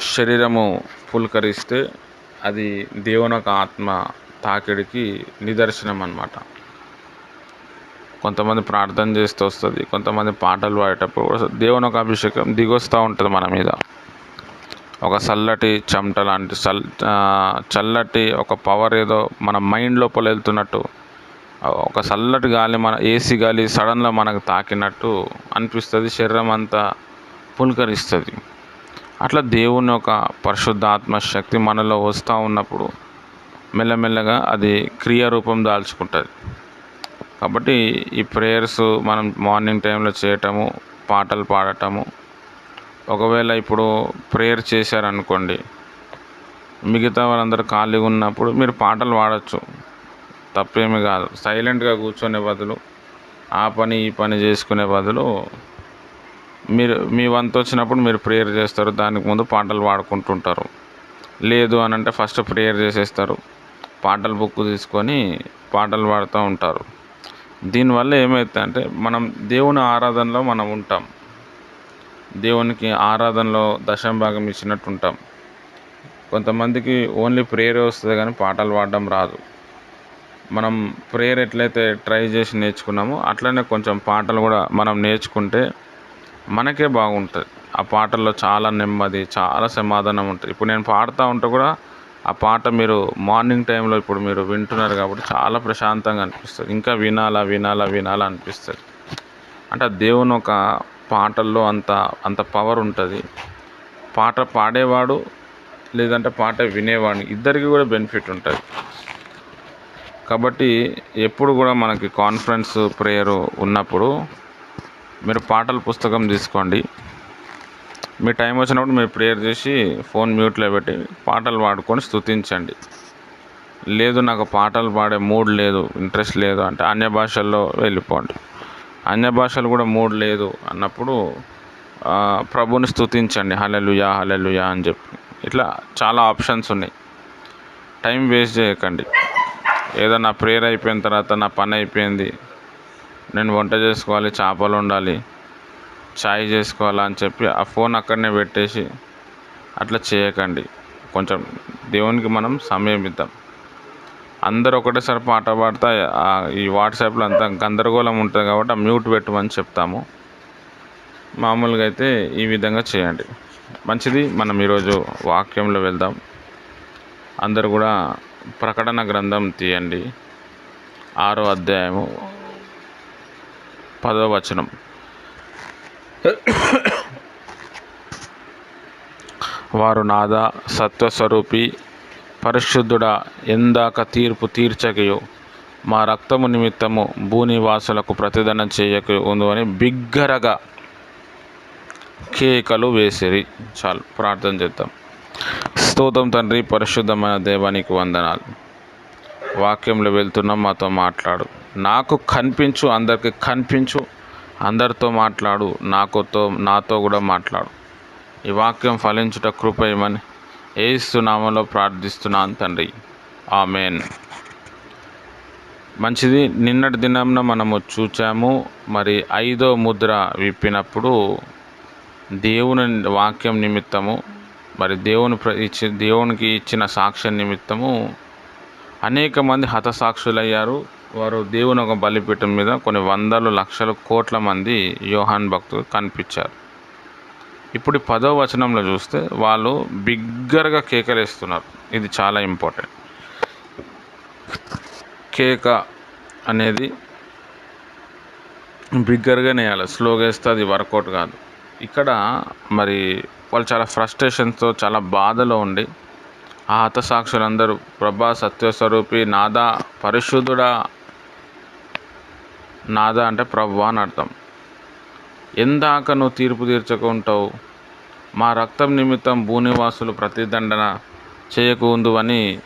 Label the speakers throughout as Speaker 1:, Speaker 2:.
Speaker 1: శరీరము పులకరిస్తే అది దేవుని యొక్క ఆత్మ తాకిడికి నిదర్శనం అన్నమాట కొంతమంది ప్రార్థన చేస్తూ వస్తుంది కొంతమంది పాటలు పాడేటప్పుడు కూడా దేవుని యొక్క అభిషేకం దిగొస్తూ ఉంటుంది మన మీద. ఒక చల్లటి చెమట లాంటి చల్ చల్లటి ఒక పవర్ ఏదో మన మైండ్ లోపల వెళ్తున్నట్టు ఒక చల్లటి గాలి మన ఏసీ గాలి సడన్గా మనకు తాకినట్టు అనిపిస్తుంది శరీరం అంతా పులకరిస్తుంది. అట్లా దేవుని యొక్క పరిశుద్ధాత్మ శక్తి మనలో వస్తూ ఉన్నప్పుడు మెల్లమెల్లగా అది క్రియారూపం దాల్చుకుంటుంది. కాబట్టి ఈ ప్రేయర్స్ మనం మార్నింగ్ టైంలో చేయటము పాటలు పాడటము ఒకవేళ ఇప్పుడు ప్రేయర్ చేశారనుకోండి మిగతా వాళ్ళందరూ ఖాళీగా ఉన్నప్పుడు మీరు పాటలు పాడచ్చు. తప్పేమి కాదు. సైలెంట్గా కూర్చునే బదులు ఆ పని ఈ పని చేసుకునే బదులు మీరు మీ వంతు వచ్చినప్పుడు మీరు ప్రేయర్ చేస్తారు దానికి ముందు పాటలు పాడుకుంటుంటారు లేదు అని అంటే ఫస్ట్ ప్రేయర్ చేసేస్తారు పాటల బుక్ తీసుకొని పాటలు పాడుతూ ఉంటారు. దీనివల్ల ఏమవుతుంది అంటే మనం దేవుని ఆరాధనలో మనం ఉంటాం. దేవునికి ఆరాధనలో దశం భాగం ఇచ్చినట్టు ఉంటాం. కొంతమందికి ఓన్లీ ప్రేయర్ వస్తుంది కానీ పాటలు పాడడం రాదు. మనం ప్రేయర్ ఎట్లయితే ట్రై చేసి నేర్చుకున్నామో అట్లనే కొంచెం పాటలు కూడా మనం నేర్చుకుంటే మనకే బాగుంటుంది. ఆ పాటల్లో చాలా నెమ్మది చాలా సమాధానం ఉంటుంది. ఇప్పుడు నేను పాడుతూ ఉంటే కూడా ఆ పాట మీరు మార్నింగ్ టైంలో ఇప్పుడు మీరు వింటున్నారు కాబట్టి చాలా ప్రశాంతంగా అనిపిస్తుంది. ఇంకా వినాలా వినాలా వినాలా అనిపిస్తుంది. అంటే ఆ దేవుని ఒక పాటల్లో అంత అంత పవర్ ఉంటుంది. పాట పాడేవాడు లేదంటే పాట వినేవాడిని. ఇద్దరికి కూడా బెనిఫిట్ ఉంటుంది. కాబట్టి ఎప్పుడు కూడా మనకి కాన్ఫరెన్స్ ప్రేయరు ఉన్నప్పుడు మీరు పాటల పుస్తకం తీసుకోండి. మీ టైం వచ్చినప్పుడు మీరు ప్రేయర్ చేసి ఫోన్ మ్యూట్లో పెట్టి పాటలు పాడుకొని స్థుతించండి లేదు నాకు పాటలు పాడే మూడ్ లేదు ఇంట్రెస్ట్ లేదు అంటే అన్య భాషల్లో వెళ్ళిపోండి. అన్య భాషలు కూడా మూడ్ లేదు అన్నప్పుడు ప్రభుని స్థుతించండి హలెలుయా హలెలుయా అని చెప్పి. ఇట్లా చాలా ఆప్షన్స్ ఉన్నాయి. టైం వేస్ట్ చేయకండి. ఏదైనా ప్రేయర్ అయిపోయిన తర్వాత నా పని అయిపోయింది నేను వంట చేసుకోవాలి చేపలు వండాలి చాయ్ చేసుకోవాలా అని చెప్పి ఆ ఫోన్ అక్కడనే పెట్టేసి అట్లా చేయకండి. కొంచెం దేవునికి మనం సమయం ఇద్దాం. అందరు ఒకటేసారి పాట పాడతా ఈ వాట్సాప్లో అంతా గందరగోళం ఉంటుంది కాబట్టి ఆ మ్యూట్ పెట్టమని చెప్తాము. మామూలుగా అయితే ఈ విధంగా చేయండి. మంచిది మనం ఈరోజు వాక్యంలో వెళ్దాం. అందరు కూడా ప్రకటన గ్రంథం తీయండి. ఆరో అధ్యాయము పదవచనం వారు నాద సత్వస్వరూపి పరిశుద్ధుడా ఎందాక తీర్పు తీర్చకయో. మా రక్తము నిమిత్తము భూనివాసులకు ప్రతిదనం చేయక ఉందని బిగ్గరగా కేకలు వేసిరి. చాలు ప్రార్థన చేద్దాం. స్తోతం తండ్రి పరిశుద్ధమైన దేవానికి వందనాలు. వాక్యంలో వెళ్తున్నాం మాతో మాట్లాడు. నాకు కనిపించు అందరికి కనిపించు అందరితో మాట్లాడు నాకుతో నాతో కూడా మాట్లాడు. ఈ వాక్యం ఫలించుట కృపయమని ఏస్తున్నామలో ప్రార్థిస్తున్నాను తండ్రి. ఆమెన్. మంచిది నిన్నటి దినంన మనము చూచాము మరి ఐదో ముద్ర విప్పినప్పుడు దేవుని వాక్యం నిమిత్తము మరి దేవుని ప్ర- ఇచ్చి దేవునికి ఇచ్చిన సాక్ష్యం నిమిత్తము అనేక మంది హతసాక్షులయ్యారు. వారు దేవుని ఒక బలిపీఠం మీద కొన్ని వందలు లక్షలు కోట్ల మంది యోహాన్ భక్తులు కనిపించారు. ఇప్పుడు పదో వచనంలో చూస్తే వాళ్ళు బిగ్గరగా కేకలేస్తున్నారు. ఇది చాలా ఇంపార్టెంట్. కేక అనేది బిగ్గరగా వేయాలి. స్లోగా వేస్తే అది వర్కౌట్ కాదు. ఇక్కడ మరి వాళ్ళు చాలా ఫ్రస్ట్రేషన్తో చాలా బాధలో ఉండి ఆ హతసాక్షులందరూ ప్రభా సత్యస్వరూపి నాదా పరిశుద్ధుడా నాదా అంటే ప్రభువా అని అర్థం. ఎందాక నువ్వు తీర్పు తీర్చక ఉంటావు. మా రక్తం నిమిత్తం భూనివాసులు ప్రతిదండన చేయకుందు అని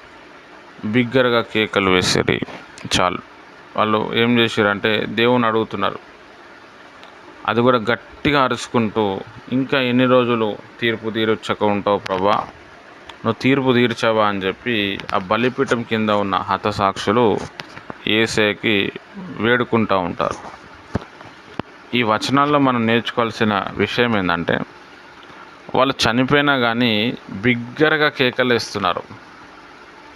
Speaker 1: బిగ్గరగా కేకలు వేసిరి. చాలు. వాళ్ళు ఏం చేసిరంటే దేవుని అడుగుతున్నారు. అది కూడా గట్టిగా అరుచుకుంటూ ఇంకా ఎన్ని రోజులు తీర్పు తీర్చక ఉంటావు ప్రభా నువ్వు తీర్పు తీర్చావా? అని చెప్పి ఆ బలిపీఠం కింద ఉన్న హతసాక్షులు ఏసేకి వేడుకుంటూ ఉంటారు. ఈ వచనాల్లో మనం నేర్చుకోవాల్సిన విషయం ఏంటంటే వాళ్ళు చనిపోయినా కానీ బిగ్గరగా కేకలేస్తున్నారు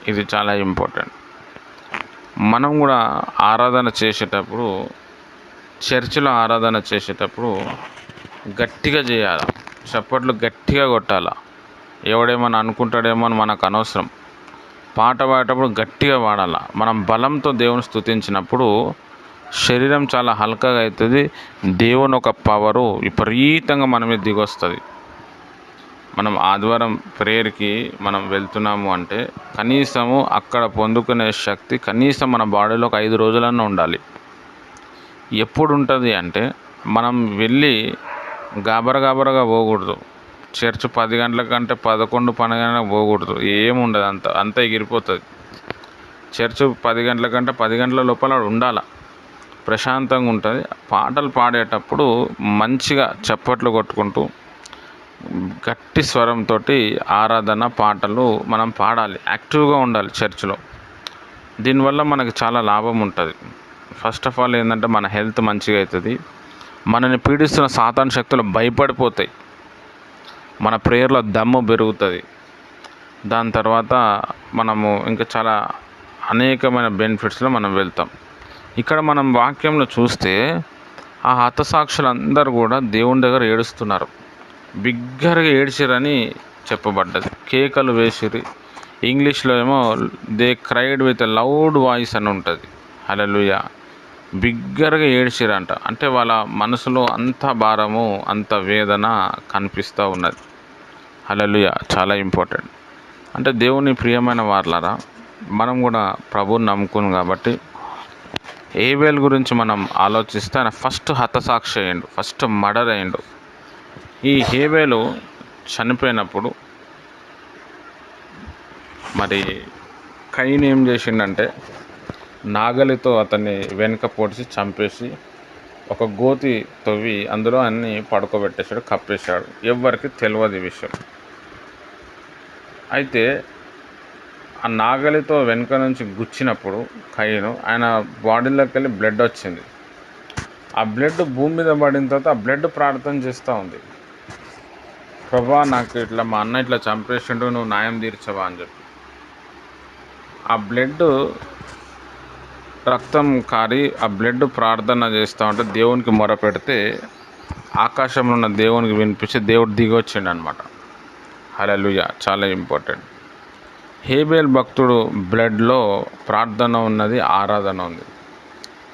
Speaker 1: ఇది చాలా ఇంపార్టెంట్. మనం కూడా ఆరాధన చేసేటప్పుడు చర్చిలో ఆరాధన చేసేటప్పుడు గట్టిగా చేయాలి? చప్పట్లు గట్టిగా కొట్టాలి? ఎవడేమని అనుకుంటాడేమో అని మనకు అనవసరం. పాట పాడేటప్పుడు గట్టిగా పాడాల. మనం బలంతో దేవుని స్తుతించినప్పుడు శరీరం చాలా హల్కగా అవుతుంది దేవుని ఒక పవరు విపరీతంగా మన మీద దిగొస్తుంది. మనం ఆదివారం ప్రేయర్కి మనం వెళ్తున్నాము అంటే కనీసము అక్కడ పొందుకునే శక్తి కనీసం మన బాడీలో ఒక ఐదు రోజులన్నా ఉండాలి. ఎప్పుడు ఉంటుంది అంటే మనం వెళ్ళి గాబర గాబరగా పోకూడదు. చర్చ్ పది గంటల కంటే పదకొండు పన్నెండు గంటలకు పోకూడదు. ఏముండదు అంత అంతా ఎగిరిపోతుంది. చర్చ్ పది గంటల కంటే పది గంటల లోపల ఉండాలి? ప్రశాంతంగా ఉంటుంది. పాటలు పాడేటప్పుడు మంచిగా చప్పట్లు కొట్టుకుంటూ గట్టి స్వరంతో ఆరాధన పాటలు మనం పాడాలి. యాక్టివ్గా ఉండాలి చర్చిలో. దీనివల్ల మనకి చాలా లాభం ఉంటుంది. ఫస్ట్ ఆఫ్ ఆల్ ఏంటంటే మన హెల్త్ మంచిగా అవుతుంది మనని పీడిస్తున్న సాతాన్ శక్తులు భయపడిపోతాయి. మన ప్రేయర్లో దమ్ము పెరుగుతుంది. దాని తర్వాత మనము ఇంకా చాలా అనేకమైన బెనిఫిట్స్లో మనం వెళ్తాం. ఇక్కడ మనం వాక్యంలో చూస్తే ఆ హతసాక్షులందరూ కూడా దేవుని దగ్గర ఏడుస్తున్నారు. బిగ్గరగా ఏడ్చిరని చెప్పబడ్డది. కేకలు వేసిరి. ఇంగ్లీష్లో ఏమో they cried with loud voice అని ఉంటుంది. అలలుయ బిగ్గరగా ఏడ్చిరంట. అంటే వాళ్ళ మనసులో అంత భారము అంత వేదన కనిపిస్తూ ఉన్నది. హలలుయ చాలా ఇంపార్టెంట్. అంటే దేవుని ప్రియమైన వాళ్ళరా మనం కూడా ప్రభువుని నమ్ముకుని కాబట్టి ఏబేల్ గురించి మనం ఆలోచిస్తే ఆయన ఫస్ట్ హతసాక్షి అయ్యిండు ఫస్ట్ మర్డర్ అయ్యిండు. ఈ హేబేలు చనిపోయినప్పుడు మరి కైన్ ఏం చేసిండంటే నాగలితో అతన్ని వెనుక పొడిచి చంపేసి ఒక గోతి తవ్వి అందులో అన్ని పడుకోబెట్టేశాడు కప్పేశాడు. ఎవరికి తెలియదు విషయం. అయితే ఆ నాగలితో వెనుక నుంచి గుచ్చినప్పుడు కయ్యను ఆయన బాడీలోకి వెళ్ళి బ్లడ్ వచ్చింది. ఆ బ్లడ్ భూమి మీద పడిన తర్వాత ఆ బ్లడ్ ప్రార్థన చేస్తూ ఉంది. ప్రభా నాకు ఇట్లా మా అన్న ఇట్లా చంపేసిండు నువ్వు న్యాయం తీర్చవా? అని చెప్పి. ఆ బ్లడ్ రక్తం కారి ఆ బ్లడ్ ప్రార్థన చేస్తూ ఉంటే దేవునికి మొర పెడితే ఆకాశంలో ఉన్న దేవునికి వినిపించి దేవుడు దిగి వచ్చిండు అనమాట హలలుయ చాలా ఇంపార్టెంట్. హేబేల్ భక్తుడు బ్లడ్లో ప్రార్థన ఉన్నది ఆరాధన ఉంది.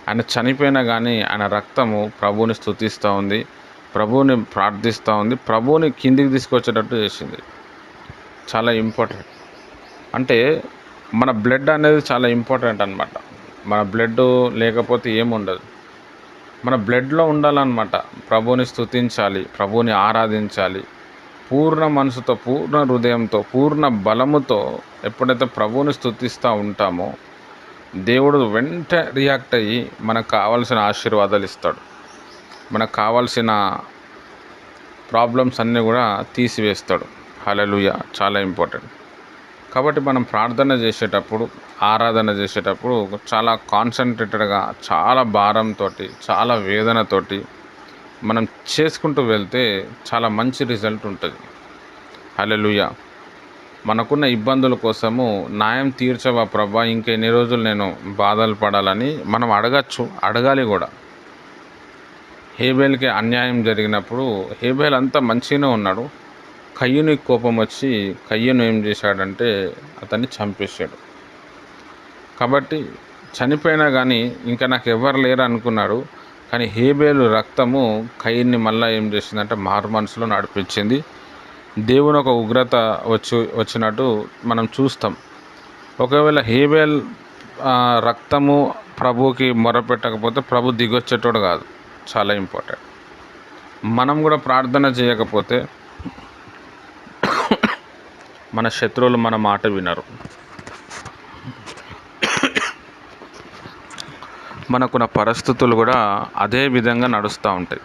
Speaker 1: ఆయన చనిపోయినా కానీ ఆయన రక్తము ప్రభువుని స్థుతిస్తూ ఉంది ప్రభువుని ప్రార్థిస్తూ ఉంది ప్రభువుని కిందికి తీసుకొచ్చేటట్టు చేసింది. చాలా ఇంపార్టెంట్. అంటే మన బ్లడ్ అనేది చాలా ఇంపార్టెంట్ అనమాట మన బ్లడ్ లేకపోతే ఏముండదు మన బ్లడ్లో ఉండాలన్నమాట. ప్రభువుని స్తుతించాలి ప్రభువుని ఆరాధించాలి. పూర్ణ మనసుతో పూర్ణ హృదయంతో పూర్ణ బలముతో ఎప్పుడైతే ప్రభువుని స్తుతిస్తూ ఉంటామో దేవుడు వెంట రియాక్ట్ అయ్యి మనకు కావాల్సిన ఆశీర్వాదాలు ఇస్తాడు. మనకు కావాల్సిన ప్రాబ్లమ్స్ అన్నీ కూడా తీసివేస్తాడు. హలలుయ చాలా ఇంపార్టెంట్ కాబట్టి మనం ప్రార్థన చేసేటప్పుడు ఆరాధన చేసేటప్పుడు చాలా కాన్సన్ట్రేటెడ్గా చాలా భారంతో చాలా వేదనతోటి మనం చేసుకుంటూ వెళ్తే చాలా మంచి రిజల్ట్ ఉంటుంది. హలలుయ మనకున్న ఇబ్బందుల కోసము న్యాయం తీర్చవా ప్రభా? ఇంకా ఎన్ని రోజులు నేను బాధలు పడాలని మనం అడగచ్చు అడగాలి కూడా. హేబేల్కి అన్యాయం జరిగినప్పుడు హేబేల్ అంతా మంచిగానే ఉన్నాడు. కయ్యుని కోపం వచ్చి కయ్యను ఏం చేశాడంటే అతన్ని చంపేశాడు. కాబట్టి చనిపోయినా కానీ ఇంకా నాకు ఎవరు లేరు అనుకున్నాడు కానీ హేబేలు రక్తము కయ్యని మళ్ళీ ఏం చేసిందంటే మారు మనసులో నడిపించింది. దేవుని ఒక ఉగ్రత వచ్చి వచ్చినట్టు మనం చూస్తాం. ఒకవేళ హేబేల్ రక్తము ప్రభుకి మొరపెట్టకపోతే ప్రభు దిగొచ్చేటోడు కాదు. చాలా ఇంపార్టెంట్. మనం కూడా ప్రార్థన చేయకపోతే మన శత్రువులు మన మాట వినరు. మనకున్న పరిస్థితులు కూడా అదే విధంగా నడుస్తూ ఉంటాయి.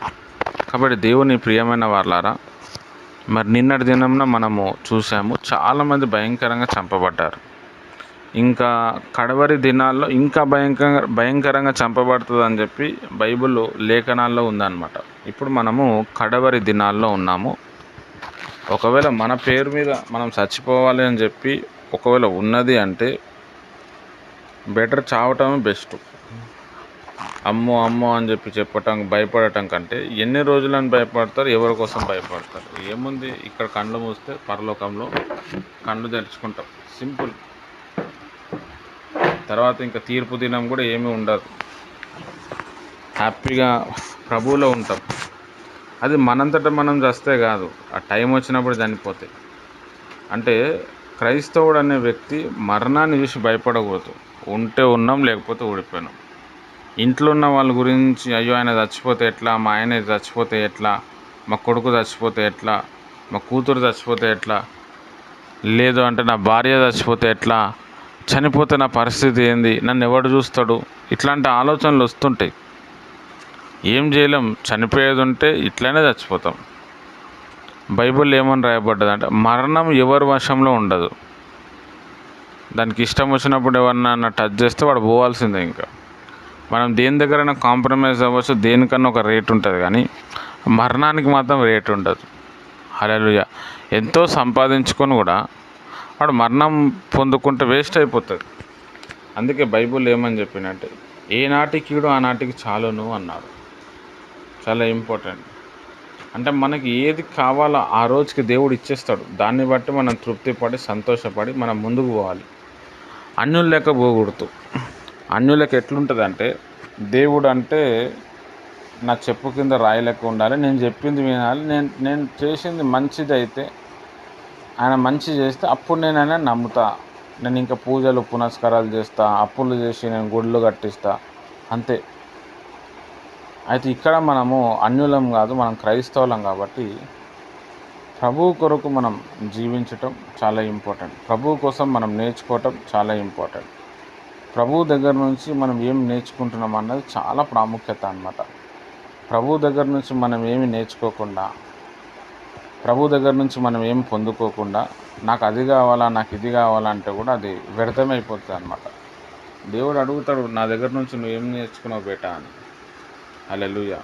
Speaker 1: కాబట్టి దేవుని ప్రియమైన వాళ్ళారా మరి నిన్నటి దినంన మనము చూసాము చాలామంది భయంకరంగా చంపబడ్డారు. ఇంకా కడవరి దినాల్లో ఇంకా భయంకరంగా భయంకరంగా చంపబడుతుంది అని చెప్పి బైబిల్ లేఖనాల్లో ఉందన్నమాట. ఇప్పుడు మనము కడవరి దినాల్లో ఉన్నాము. ఒకవేళ మన పేరు మీద మనం చచ్చిపోవాలి అని చెప్పి ఒకవేళ ఉన్నది అంటే బెటర్ చావటమే బెస్ట్. అమ్మో అమ్మో అని చెప్పి చెప్పటం భయపడటం కంటే ఎన్ని రోజులని భయపడతారు ఎవరి కోసం భయపడతారు? ఏముంది? ఇక్కడ కళ్ళు మూస్తే పరలోకంలో కళ్ళు తెరుచుకుంటాం. సింపుల్. తర్వాత ఇంకా తీర్పు దినం కూడా ఏమీ ఉండదు. హ్యాపీగా ప్రభువులో ఉంటాం. అది మనంతట మనం చస్తే కాదు. ఆ టైం వచ్చినప్పుడు చనిపోతే. అంటే క్రైస్తవుడు అనే వ్యక్తి మరణాన్ని చూసి భయపడకూడదు. ఉంటే ఉన్నాం లేకపోతే ఓడిపోయినాం ఇంట్లో ఉన్న వాళ్ళ గురించి అయ్యో ఆయన చచ్చిపోతే ఎట్లా? మా ఆయన చచ్చిపోతే ఎట్లా? మా కొడుకు చచ్చిపోతే ఎట్లా? మా కూతురు చచ్చిపోతే ఎట్లా? లేదు అంటే నా భార్య చచ్చిపోతే ఎట్లా? చనిపోతే నా పరిస్థితి ఏంది? నన్ను ఎవడు చూస్తాడు? ఇట్లాంటి ఆలోచనలు వస్తుంటాయి. ఏం చేయలేం. చనిపోయేది ఉంటే ఇట్లనే చచ్చిపోతాం. బైబిల్ ఏమని రాయబడ్డదంటే మరణం ఎవరి వశంలో ఉండదు. దానికి ఇష్టం వచ్చినప్పుడు ఎవరినైనా టచ్ చేస్తే వాడు పోవాల్సిందే ఇంకా. మనం దేని దగ్గరైనా కాంప్రమైజ్ అవ్వచ్చు దేనికన్నా ఒక రేట్ ఉంటుంది కానీ మరణానికి మాత్రం రేట్ ఉండదు. హల్లెలూయా. ఎంతో సంపాదించుకొని కూడా వాడు మరణం పొందుకుంటే వేస్ట్ అయిపోతుంది. అందుకే బైబిల్ ఏమని చెప్పినట్టే ఏ నాటికీడు ఆ నాటికి చాలును అన్నాడు చాలా ఇంపార్టెంట్ అంటే మనకి ఏది కావాలో ఆ రోజుకి దేవుడు ఇచ్చేస్తాడు. దాన్ని బట్టి మనం తృప్తిపడి సంతోషపడి మనం ముందుకు పోవాలి. అన్యులు లేక పోకూడదు. అన్యులకు ఎట్లుంటుంది అంటే దేవుడు అంటే నా చెప్పు కింద రాయి లెక్క ఉండాలి నేను చెప్పింది వినాలి నేను నేను చేసింది మంచిది అయితే ఆయన మంచి చేస్తే అప్పుడు నేను ఆయన నమ్ముతా. నేను ఇంకా పూజలు పునస్కారాలు చేస్తా అప్పులు చేసి నేను గుళ్ళు కట్టిస్తా అంతే. అయితే ఇక్కడ మనము అన్యులం కాదు మనం క్రైస్తవులం కాబట్టి ప్రభువు కొరకు మనం జీవించటం చాలా ఇంపార్టెంట్. ప్రభువు కోసం మనం నేర్చుకోవటం చాలా ఇంపార్టెంట్. ప్రభువు దగ్గర నుంచి మనం ఏం నేర్చుకుంటున్నాం అన్నది చాలా ప్రాముఖ్యత అన్నమాట. ప్రభు దగ్గర నుంచి మనం ఏమి నేర్చుకోకుండా ప్రభు దగ్గర నుంచి మనం ఏం పొందుకోకుండా నాకు అది కావాలా నాకు ఇది కావాలా అంటే కూడా అది వ్యర్థమైపోతుంది అనమాట దేవుడు అడుగుతాడు నా దగ్గర నుంచి నువ్వు ఏం నేర్చుకున్నావు బేట అని. అలెలుయ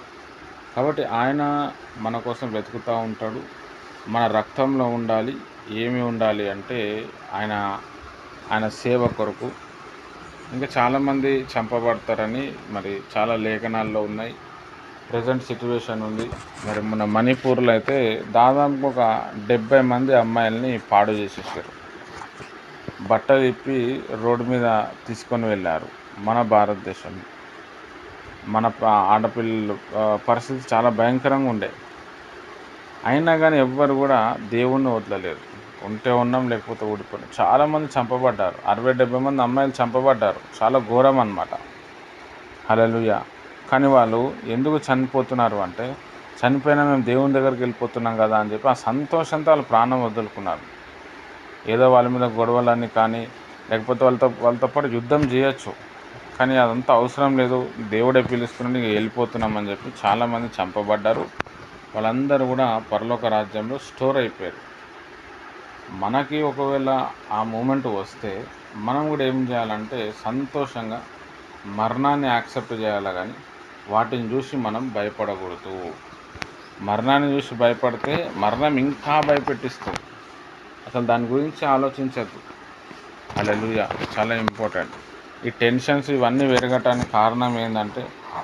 Speaker 1: కాబట్టి ఆయన మన కోసం వెతుకుతూ ఉంటాడు మన రక్తంలో ఉండాలి ఏమి ఉండాలి అంటే ఆయన ఆయన సేవ కొరకు ఇంకా చాలామంది చంపబడతారని మరి చాలా లేఖనాల్లో ఉన్నాయి. ప్రజెంట్ సిచ్యువేషన్ ఉంది. మరి మన మణిపూర్లో అయితే దాదాపు ఒక డెబ్బై మంది అమ్మాయిల్ని పాడు చేసేసారు. బట్ట తిప్పి రోడ్డు మీద తీసుకొని వెళ్ళారు మన భారతదేశం. మన ఆడపిల్లలు పరిస్థితి చాలా భయంకరంగా ఉండే. అయినా కానీ ఎవ్వరు కూడా దేవుణ్ణి వదలలేదు. ఉంటే ఉన్నాం లేకపోతే ఊడిపోయినాం చాలామంది చంపబడ్డారు. అరవై డెబ్బై మంది అమ్మాయిలు చంపబడ్డారు. చాలా ఘోరం అనమాట హలలుయ కానీ వాళ్ళు ఎందుకు చనిపోతున్నారు అంటే చనిపోయినా మేము దేవుని దగ్గరికి వెళ్ళిపోతున్నాం కదా అని చెప్పి ఆ సంతోషంతో వాళ్ళు ప్రాణం వదులుకున్నారు. ఏదో వాళ్ళ మీద గొడవలన్నీ కానీ లేకపోతే వాళ్ళతో వాళ్ళతో పాటు యుద్ధం చేయొచ్చు. కానీ అదంతా అవసరం లేదు. దేవుడే పిలుస్తున్నాడు ఇక వెళ్ళిపోతున్నామని చెప్పి చాలామంది చంపబడ్డారు. వాళ్ళందరూ కూడా పరలోక రాజ్యంలో స్టోర్ అయిపోయారు. మనకి ఒకవేళ ఆ మూమెంట్ వస్తే మనం కూడా ఏం చేయాలంటే సంతోషంగా మరణాన్ని యాక్సెప్ట్ చేయాలి కానీ వాటిని చూసి మనం భయపడకూడదు. మరణాన్ని చూసి భయపడితే మరణం ఇంకా భయపెట్టిస్తుంది. అసలు దాని గురించి ఆలోచించద్దు. అలెలుయ చాలా ఇంపార్టెంట్. ఈ టెన్షన్స్ ఇవన్నీ పెరగటానికి కారణం ఏంటంటే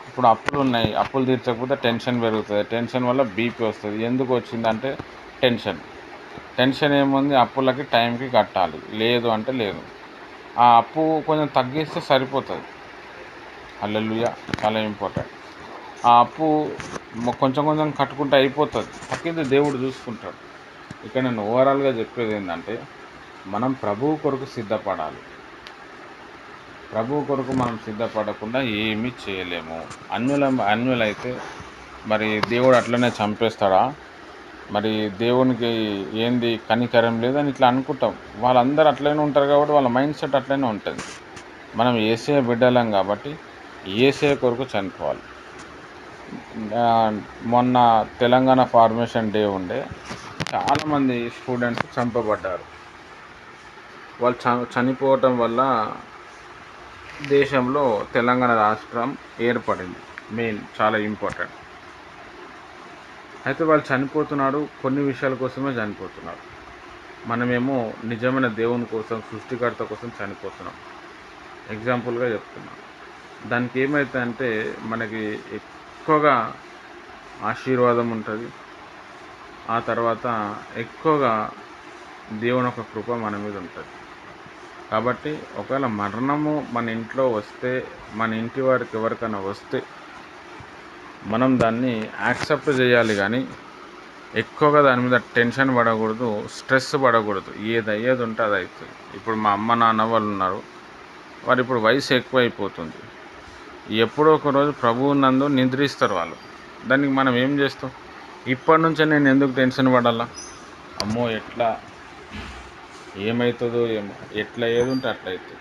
Speaker 1: ఇప్పుడు అప్పులు ఉన్నాయి. అప్పులు తీర్చకపోతే టెన్షన్ పెరుగుతుంది. టెన్షన్ వల్ల బీపీ వస్తుంది. ఎందుకు వచ్చిందంటే టెన్షన్. టెన్షన్ ఏముంది? అప్పులకి టైంకి కట్టాలి. లేదు అంటే లేదు. ఆ అప్పు కొంచెం తగ్గిస్తే సరిపోతుంది. అల్లెలుయ చాలా ఇంపార్టెంట్. ఆ అప్పు కొంచెం కొంచెం కట్టుకుంటే అయిపోతుంది. తగ్గింది దేవుడు చూసుకుంటాడు. ఇక్కడ నేను ఓవరాల్గా చెప్పేది ఏంటంటే మనం ప్రభువు కొరకు సిద్ధపడాలి. ప్రభువు కొరకు మనం సిద్ధపడకుండా ఏమీ చేయలేము. అన్యుల అన్యులైతే మరి దేవుడు అట్లనే చంపేస్తాడా? మరి దేవునికి ఏంది కనికరం లేదని ఇట్లా అనుకుంటాం. వాళ్ళందరూ అట్లనే ఉంటారు కాబట్టి వాళ్ళ మైండ్ సెట్ అట్లనే ఉంటుంది. మనం ఏసే బిడ్డలం కాబట్టి ఏసే కొరకు చనిపోవాలి. మొన్న తెలంగాణ ఫార్మేషన్ డే ఉండే చాలామంది స్టూడెంట్స్ చంపబడ్డారు. వాళ్ళు చ చనిపోవటం వల్ల దేశంలో తెలంగాణ రాష్ట్రం ఏర్పడింది. మెయిన్ చాలా ఇంపార్టెంట్. అయితే వాళ్ళు చనిపోతున్నాడు కొన్ని విషయాల కోసమే చనిపోతున్నారు మనమేమో నిజమైన దేవుని కోసం సృష్టికర్త కోసం చనిపోతున్నాం. ఎగ్జాంపుల్గా చెప్తున్నాం. దానికి ఏమవుతుందంటే మనకి ఎక్కువగా ఆశీర్వాదం ఉంటుంది. ఆ తర్వాత ఎక్కువగా దేవుని యొక్క కృప మన మీద ఉంటుంది. కాబట్టి ఒకవేళ మరణము మన ఇంట్లో వస్తే మన ఇంటి వారికి ఎవరికైనా వస్తే మనం దాన్ని యాక్సెప్ట్ చేయాలి కానీ ఎక్కువగా దాని మీద టెన్షన్ పడకూడదు స్ట్రెస్ పడకూడదు. ఏది అయ్యేది ఉంటే అది అవుతుంది ఇప్పుడు మా అమ్మ నాన్న వాళ్ళు ఉన్నారు. వారు ఇప్పుడు వయసు ఎక్కువ అయిపోతుంది ఎప్పుడో ఒకరోజు ప్రభువు నందు నిద్రిస్తారు వాళ్ళు. దానికి మనం ఏం చేస్తాం? ఇప్పటి నుంచే నేను ఎందుకు టెన్షన్ పడాలా? అమ్మో ఎట్లా? ఏమవుతుందో ఏమో. ఎట్లా ఏది ఉంటే అట్లా అవుతుంది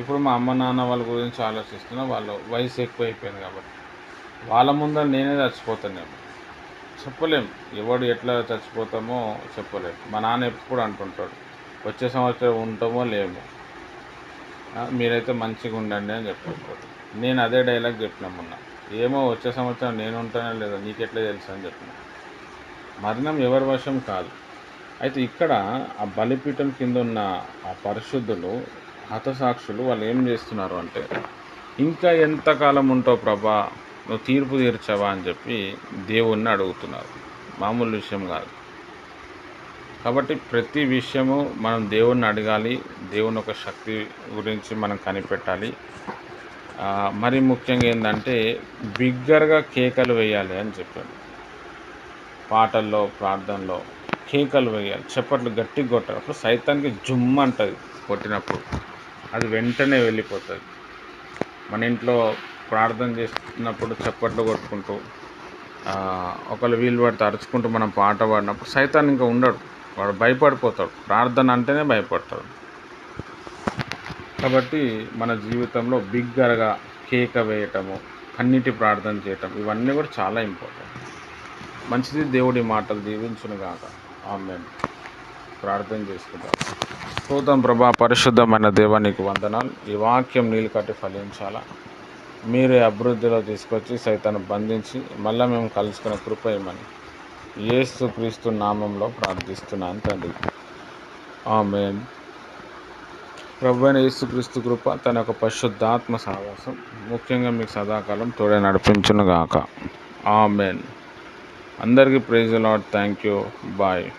Speaker 1: ఇప్పుడు మా అమ్మ నాన్న వాళ్ళ గురించి ఆలోచిస్తున్నా. వాళ్ళు వయసు ఎక్కువ అయిపోయింది కాబట్టి. వాళ్ళ ముందర నేనే చచ్చిపోతానేమో. చెప్పలేం. ఎవడు ఎట్లా చచ్చిపోతామో చెప్పలేం. మా నాన్న ఎప్పుడు అంటుంటాడు వచ్చే సంవత్సరం ఉంటామో లేమో. మీరైతే మంచిగా ఉండండి అని చెప్పాడు నేను అదే డైలాగ్ చెప్పిన మొన్న. ఏమో వచ్చే సంవత్సరం నేను ఉంటానో లేదో? నీకెట్లా తెలుసు? అని చెప్పిన. మరణం ఎవరి వశం కాదు. అయితే ఇక్కడ ఆ బలిపీఠం కింద ఉన్న ఆ పరిశుద్ధులు హతసాక్షులు వాళ్ళు ఏం చేస్తున్నారు అంటే ఇంకా ఎంతకాలం ఉంటావు ప్రభా? నువ్వు తీర్పు తీర్చవా అని చెప్పి దేవుణ్ణి అడుగుతున్నారు. మామూలు విషయం కాదు. కాబట్టి ప్రతి విషయము మనం దేవుణ్ణి అడగాలి దేవుని ఒక శక్తి గురించి మనం కనిపెట్టాలి. మరి ముఖ్యంగా ఏంటంటే బిగ్గరగా కేకలు వేయాలి అని చెప్పాడు. పాటల్లో ప్రార్థనలో కేకలు వేయాలి. చప్పట్లు గట్టి కొట్టాలి. అప్పుడు సైతానికి జుమ్ అంటుంది కొట్టినప్పుడు. అది వెంటనే వెళ్ళిపోతుంది. మన ఇంట్లో ప్రార్థన చేస్తున్నప్పుడు చప్పట్లు కొట్టుకుంటూ ఒకళ్ళు వీలు పడితే అరుచుకుంటూ మనం పాట పాడినప్పుడు సైతాన్ ఇంకా ఉండడు. వాడు భయపడిపోతాడు. ప్రార్థన అంటేనే భయపడతాడు. కాబట్టి మన జీవితంలో బిగ్గరగా కేక వేయటము కన్నిటి ప్రార్థన చేయటం ఇవన్నీ కూడా చాలా ఇంపార్టెంట్. మంచిది దేవుడి మాటలు దీవించును కాక ఆమె ప్రార్థన చేసుకుంటాం స్తోత్రం ప్రభా పరిశుద్ధమైన దేవ నీకు వందనాలు. ఈ వాక్యం నీళ్ళు కట్టి ఫలించాలా? మీరే అభివృద్ధిలో తీసుకొచ్చి సైతాన్ని బంధించి మళ్ళీ మేము కలుసుకునే కృప ఇవ్వమని యేసు క్రీస్తు నామంలో ప్రార్థిస్తున్నాను తండ్రి. ఆమెన్. ప్రభు అయిన యేసుక్రీస్తు కృప తన యొక్క పరిశుద్ధాత్మ సహవాసం ముఖ్యంగా మీకు సదాకాలం తోడే నడిపించునుగాక. ఆమెన్. అందరికీ praise Lord thank you. Bye.